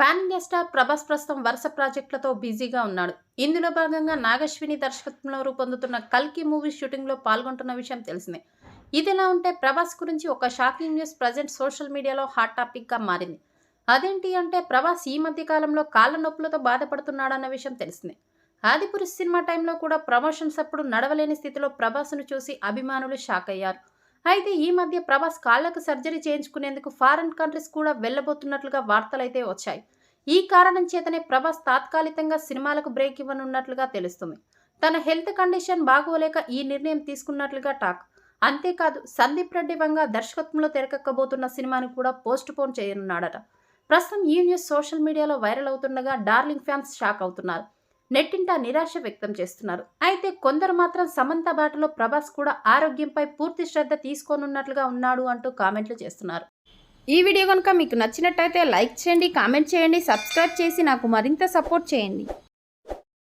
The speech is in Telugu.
పాన్ ఇండియా స్టార్ ప్రభాస్ ప్రస్తుతం వరుస ప్రాజెక్టులతో బిజీగా ఉన్నాడు. ఇందులో భాగంగా నాగశ్విని దర్శకత్వంలో రూపొందుతున్న కల్కి మూవీ షూటింగ్లో పాల్గొంటున్న విషయం తెలిసిందే. ఇదిలా ఉంటే ప్రభాస్ గురించి ఒక షాకింగ్ న్యూస్ ప్రజెంట్ సోషల్ మీడియాలో హాట్ టాపిక్గా మారింది. అదేంటి అంటే ప్రభాస్ ఈ మధ్య కాలంలో కాళ్ళ నొప్పులతో బాధపడుతున్నాడన్న విషయం తెలిసిందే. ఆదిపురుష్ సినిమా టైంలో కూడా ప్రమోషన్స్ అప్పుడు నడవలేని స్థితిలో ప్రభాస్ను చూసి అభిమానులు షాక్ అయ్యారు అయితే ఈ మధ్య ప్రభాస్ కాళ్ళకు సర్జరీ చేయించుకునేందుకు ఫారెన్ కంట్రీస్ కూడా వెళ్ళబోతున్నట్లుగా వార్తలైతే వచ్చాయి. ఈ కారణం చేతనే ప్రభాస్ తాత్కాలికంగా సినిమాలకు బ్రేక్ ఇవ్వనున్నట్లుగా తెలుస్తుంది. తన హెల్త్ కండిషన్ బాగోలేక ఈ నిర్ణయం తీసుకున్నట్లుగా టాక్. అంతేకాదు సందీప్ రెడ్డి వంగ దర్శకత్వంలో తెరకెక్కబోతున్న సినిమాను కూడా పోస్ట్ పోన్ చేయనున్నాడట. ప్రస్తుతం ఈ న్యూస్ సోషల్ మీడియాలో వైరల్ అవుతుండగా డార్లింగ్ ఫ్యాన్స్ షాక్ అవుతున్నారు. నెట్టింట నిరాశ వ్యక్తం చేస్తున్నారు. అయితే కొందరు మాత్రం సమంత బాటలో ప్రభాస్ కూడా ఆరోగ్యంపై పూర్తి శ్రద్ధ తీసుకోనున్నట్లుగా ఉన్నాడు అంటూ కామెంట్లు చేస్తున్నారు. ఈ వీడియో కనుక మీకు నచ్చినట్టయితే లైక్ చేయండి కామెంట్ చేయండి సబ్స్క్రైబ్ చేసి నాకు మరింత సపోర్ట్ చేయండి.